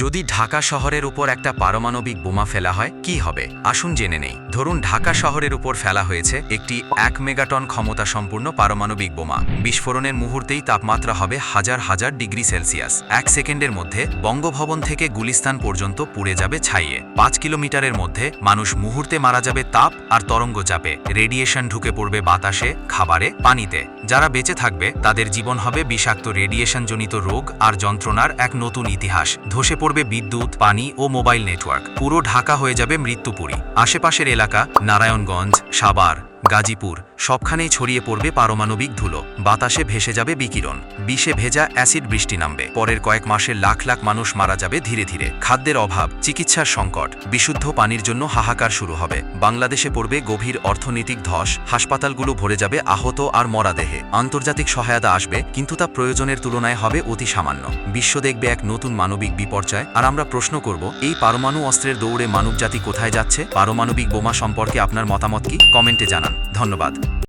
যদি ঢাকা শহরের উপর একটা পারমাণবিক বোমা ফেলা হয়, কি হবে? আসুন জেনে নেই। ধরুন ঢাকা শহরের উপর ফেলা হয়েছে একটি এক মেগাটন ক্ষমতা সম্পূর্ণ পারমাণবিক বোমা। বিস্ফোরণের মুহূর্তেই তাপমাত্রা হবে হাজার হাজার ডিগ্রি সেলসিয়াস। এক সেকেন্ডের মধ্যে বঙ্গভবন থেকে গুলিস্তান পর্যন্ত পুড়ে যাবে ছাইয়ে। পাঁচ কিলোমিটারের মধ্যে মানুষ মুহূর্তে মারা যাবে তাপ আর তরঙ্গ চাপে। রেডিয়েশন ঢুকে পড়বে বাতাসে, খাবারে, পানিতে। যারা বেঁচে থাকবে, তাদের জীবন হবে বিষাক্ত রেডিয়েশনজনিত রোগ আর যন্ত্রণার এক নতুন ইতিহাস। ধসে পড়বে বিদ্যুৎ, পানি ও মোবাইল নেটওয়ার্ক। পুরো ঢাকা হয়ে যাবে মৃত্যুপুরী। আশেপাশের এলাকা নারায়ণগঞ্জ সাবার গাজীপুর। সবখানেই ছড়িয়ে পড়বে পারমাণবিক ধুলো। বাতাসে ভেসে যাবে বিকিরণ। বিষে ভেজা অ্যাসিড বৃষ্টি নামবে। পরের কয়েক মাসে লাখ লাখ মানুষ মারা যাবে ধীরে ধীরে। খাদ্যের অভাব, চিকিৎসার সংকট, বিশুদ্ধ পানির জন্য হাহাকার শুরু হবে। বাংলাদেশে পড়বে গভীর অর্থনৈতিক ধস। হাসপাতালগুলো ভরে যাবে আহত আর মরা দেহে। আন্তর্জাতিক সহায়তা আসবে, কিন্তু তা প্রয়োজনের তুলনায় হবে অতি সামান্য। বিশ্ব দেখবে এক নতুন মানবিক বিপর্যয়। আর আমরা প্রশ্ন করব, এই পারমাণু অস্ত্রের দৌড়ে মানবজাতি কোথায় যাচ্ছে? পারমাণবিক বোমা সম্পর্কে আপনার মতামত কি? কমেন্টে জানান। ধন্যবাদ।